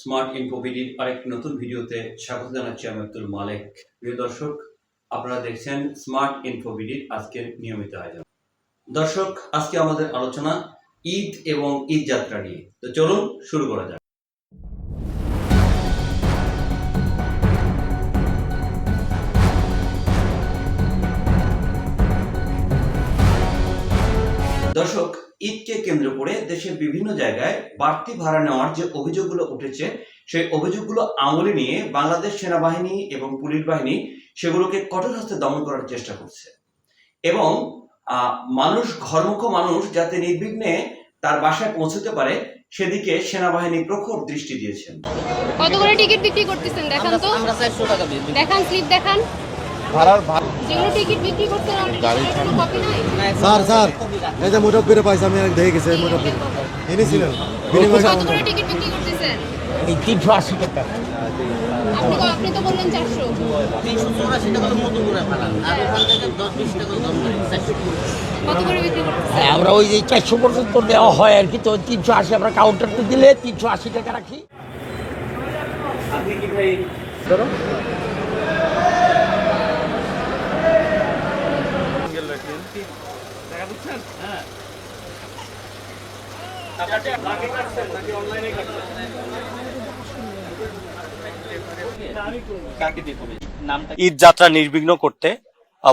Smart ইনফোভিডির আরেকটি নতুন ভিডিওতে স্বাগত জানাচ্ছি আমি আব্দুল মালেক। প্রিয় দর্শক, আপনারা দেখছেন স্মার্ট ইনফোভিডির আজকের নিয়মিত আয়োজন। দর্শক, আজকে আমাদের আলোচনা ঈদ এবং ঈদ যাত্রা নিয়ে। তো চলুন শুরু করা যাক। দর্শক ঈদকে কেন্দ্র করে দেশের বিভিন্ন জায়গায় বাড়তি ভাড়া নেওয়ার যে অভিযোগগুলো উঠেছে সেই অভিযোগগুলো আমলে নিয়ে বাংলাদেশ সেনাবাহিনী এবং পুলিশ বাহিনী সেগুলোকে কঠোর হস্তে দমন করার চেষ্টা করছে। এবং আহ, মানুষ ঘরমুখ মানুষ যাতে নির্বিঘ্নে তার বাসায় পৌঁছতে পারে সেদিকে সেনাবাহিনী প্রখর দৃষ্টি দিয়েছেন। কত করে টিকিট বিক্রি করতেছেন? দেখান তো। আমরা চারশো টাকা দিই দেখান স্লিপ দেখান। ভাড়ার স্যার স্যার এই যে পাইছে আমি দেখে গেছি মুরব্বী। এনেছিলেন? বিনিময় কত করে টিকিট বিক্রি করতেছেন? এই তিনশো আশি টাকা। আপনি তো- বললেন চারশো। তিনশো চৌরাশি টাকা মতো করে ভাড়া। আর ওখান থেকে দশ বিশ টাকা দশ চারশো। কত করে বিক্রি করতেছেন? হ্যাঁ আমরা ওই যে চারশো পর্যন্ত দেওয়া হয় আর কি তো তিনশো আশি আমরা কাউন্টারতে দিলে তিনশো আশি টাকা রাখি। ঈদ যাত্রা নির্বিঘ্ন করতে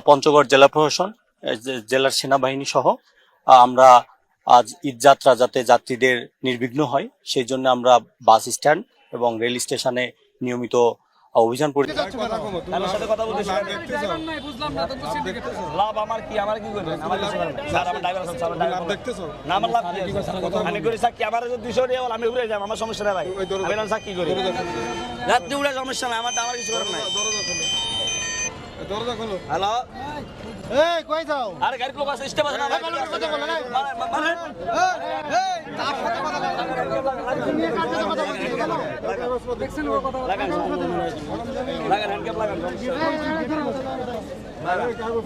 পঞ্চগড় জেলা প্রশাসন জেলার সেনাবাহিনী সহ আমরা আজ ঈদ যাত্রা যাতে যাত্রীদের নির্বিঘ্ন হয়, সেই জন্য আমরা বাস স্ট্যান্ড এবং রেল স্টেশনে নিয়মিত অভিযান লাভ আমার কি আমার কি করবেন আমার কিছু স্যার আমার ড্রাইভার স্যার আমার ড্রাইভার না আমার লাভ কি আমি করি স্যার কি আমার দুশো নিয়ে আমি উড়ে যাব আমার সমস্যা নাই ভাই আমি স্যার কি করি রাত্রি উড়ে সমস্যা নাই আমার আমার কিছু করার নাই হ্যালো এই কই যাও আরে গাড়ি লোক আছে স্টেপ আছে না কথা বলে না মানে লাগান। লাগান। হ্যান্ড ক্যাপ লাগান।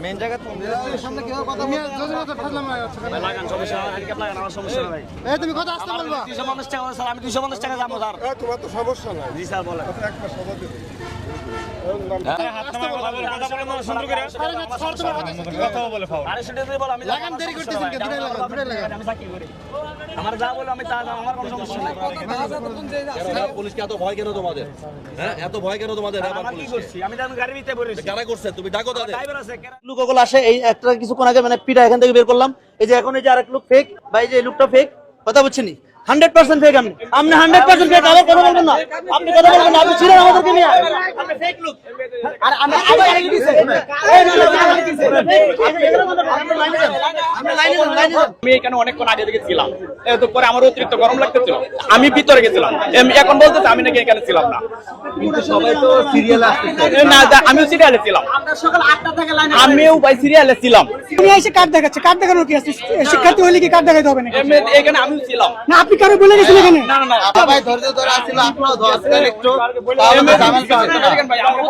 মেন জায়গা সামনে কি কথা বলতে? যোজনা ফাজলাম লাগান সমস্যা লাগান আমার সমস্যা নাই। এই তুমি কথা আসতে বলবা। 250 টাকা স্যার আমি 250 টাকা যাব স্যার। তোমার তো সমস্যা নাই। জি স্যার বলেন। আমার যা বলে আমি তা আমার কোনো সমস্যা নেই। পুলিশকে এত ভয় কেন তোমাদের? হ্যাঁ এত ভয় কেন তোমাদের? আমি তো আমি গাড়ির ভিতরে পড়েছি কারা করছে তুমি ডাকো তাদের। ড্রাইভার ওগুলো আসে, এই একটা কিছুক্ষণ আগে মানে পিটা এখান থেকে বের করলাম। এই যে এখন এই যে আরেক লোক ফেক বা এই যে লোকটা ফেক কথা বুঝছেনি হান্ড্রেড পার্সেন্ট ফেক আমি। আপনি হান্ড্রেড পার্সেন্ট ফেক আবার কথা বলবেন না। আপনি কথা বলবেন আপনি ছিলেন আমাদেরকে নিয়ে। আপনি ফেক লোক আর আমি আগে আগে দিছে এই না না আগে দিছে আপনি লাইনে যান আপনি লাইনে যান লাইনে যান আমি এখানে অনেকক্ষণ আগে থেকে ছিলাম তো পরে আমার অতিরিক্ত গরম লাগতেছিল আমি ভিতরে গেছিলাম এখন বলতেছে আমি নাকি এখানে ছিলাম না সবাই তো সিরিয়াল আসতেছে না আমিও সিরিয়ালে ছিলাম আমিও ভাই সিরিয়ালে ছিলাম উনি এসে কার্ড দেখাচ্ছে কার্ড দেখানোর কি আছে শিক্ষার্থী হলে কি কার্ড দেখাইতে হবে নাকি এখানে আমিও ছিলাম না আপনি কারও বলে গেছেন এখানে না না না ভাই ধৈর্য ধরে আসছিল আপনারা ধরেন একটু দেখেন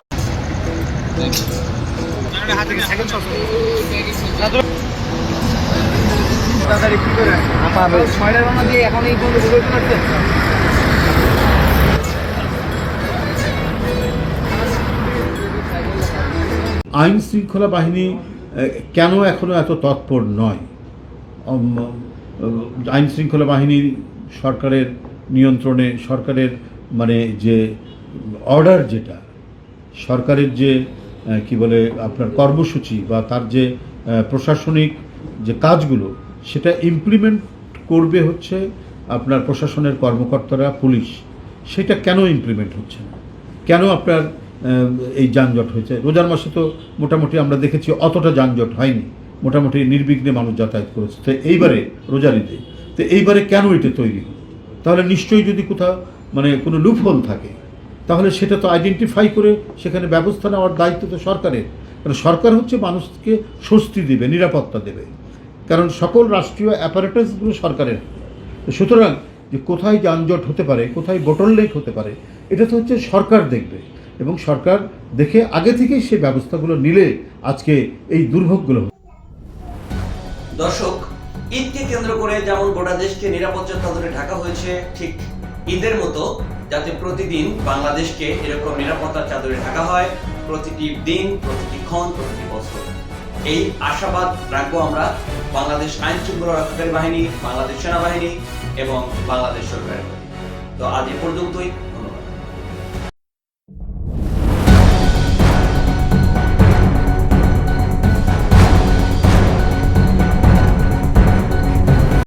আইন শৃঙ্খলা বাহিনী কেন এখনও এত তৎপর নয়? আইন শৃঙ্খলা বাহিনী সরকারের নিয়ন্ত্রণে, সরকারের মানে যে অর্ডার যেটা, সরকারের যে কি বলে, আপনার কর্মসূচি বা তার যে প্রশাসনিক যে কাজগুলো, সেটা ইমপ্লিমেন্ট করবে হচ্ছে আপনার প্রশাসনের কর্মকর্তারা, পুলিশ। সেটা কেন ইমপ্লিমেন্ট হচ্ছে না? কেন আপনার এই যানজট হয়েছে? রোজার মাসে তো মোটামুটি আমরা দেখেছি অতটা যানজট হয়নি। মোটামুটি নির্বিঘ্নে মানুষ যাতায়াত করেছে। তো এইবারে, রোজার ঈদে, তো এইবারে কেন এটা তৈরি হলো? তাহলে নিশ্চয়ই যদি কোথাও মানে কোনো লুপহোল থাকে তাহলে সেটা তো আইডেন্টিফাই করে সেখানে ব্যবস্থা নেওয়ার দায়িত্ব তো সরকারের। কারণ সরকার হচ্ছে মানুষকে স্বস্তি দেবে, নিরাপত্তা দেবে। কারণ সকল রাষ্ট্রীয় অ্যাপারেটাসগুলো সরকারের। সুতরাং যে কোথায় যানজট হতে পারে, কোথায় বোটল লেক হতে পারে, এটা তো হচ্ছে সরকার দেখবে। এবং সরকার দেখে আগে থেকেই সে ব্যবস্থাগুলো নিলে আজকে এই দুর্ভোগগুলো দর্শক, ঈদকে কেন্দ্র করে যেমন গোটা দেশকে নিরাপত্তা ধরে ঢাকা হয়েছে, ঠিক ঈদের মতো যাতে প্রতিদিন বাংলাদেশকে এরকম নিরাপত্তার চাদরে ঢাকা হয়, প্রতিটি দিন, প্রতিটি ক্ষণ, প্রতিটি বছর। এই আশাবাদ রাখব আমরা বাংলাদেশ আইন শৃঙ্খলা রক্ষাকারী বাহিনী, বাংলাদেশ সেনাবাহিনী এবং বাংলাদেশ সরকারের তো আজ এ পর্যন্তই।